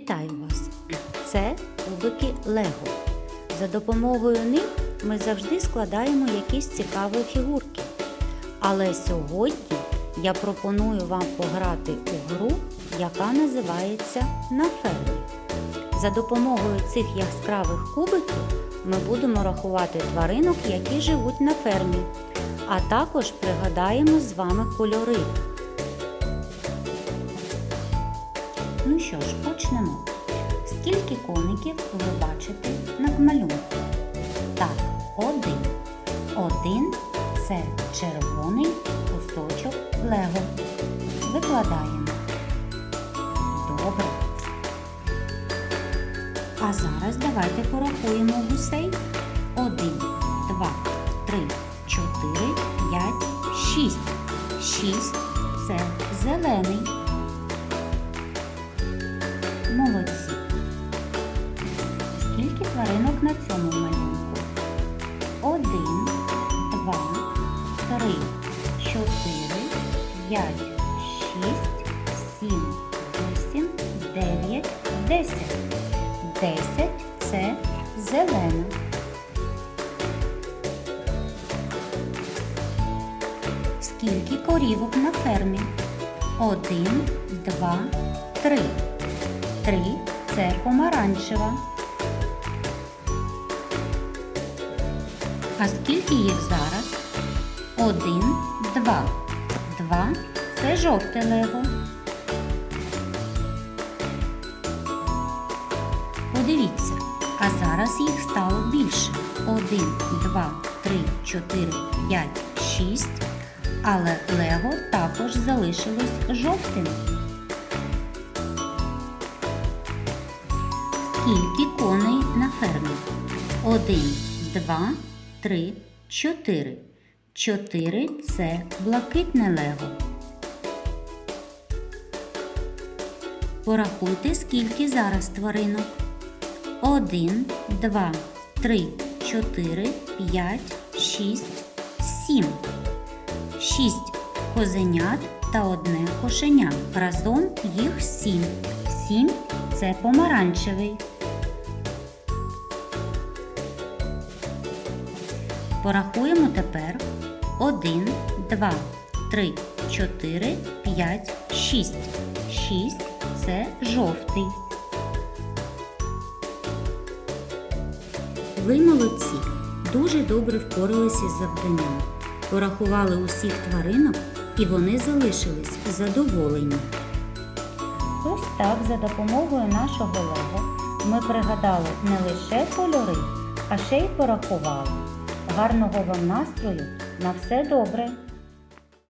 Вітаю вас! Це кубики Лего. За допомогою них ми завжди складаємо якісь цікаві фігурки. Але сьогодні я пропоную вам пограти у гру, яка називається на фермі. За допомогою цих яскравих кубиків ми будемо рахувати тваринок, які живуть на фермі. А також пригадаємо з вами кольори. Ну що ж, почнемо. Скільки коників ви бачите на малюнку? Так, один. Один це червоний кусочок лего. Викладаємо. Добре. А зараз давайте порахуємо гусей. Один, два, три, чотири, п'ять, шість. Шість це зелений. Молодці. Скільки тваринок на цьому малюнку? Один, два, три, чотири, п'ять, шість, сім, вісім, дев'ять, десять. Десять це зелена. Скільки корівок на фермі? Один, два, три. Три це помаранчева. А скільки їх зараз? Один, два. Два це жовте лего. Подивіться, а зараз їх стало більше. Один, два, три, чотири, п'ять, шість. Але лего також залишилось жовтим. Скільки коней на фермі? Один, два, три, чотири. Чотири це блакитне лего. Порахуйте, скільки зараз тваринок. Один, два, три, чотири, п'ять, шість, сім. Шість козенят та одне кошеня. Разом їх сім. Сім це помаранчевий. Порахуємо тепер 1, 2, 3, 4, 5, 6. 6 це жовтий. Ви молодці. Дуже добре впоралися з завданням. Порахували усіх тваринок і вони залишились задоволені. Ось так, за допомогою нашого лего ми пригадали не лише кольори, а ще й порахували. Гарного вам настрою! На все добре!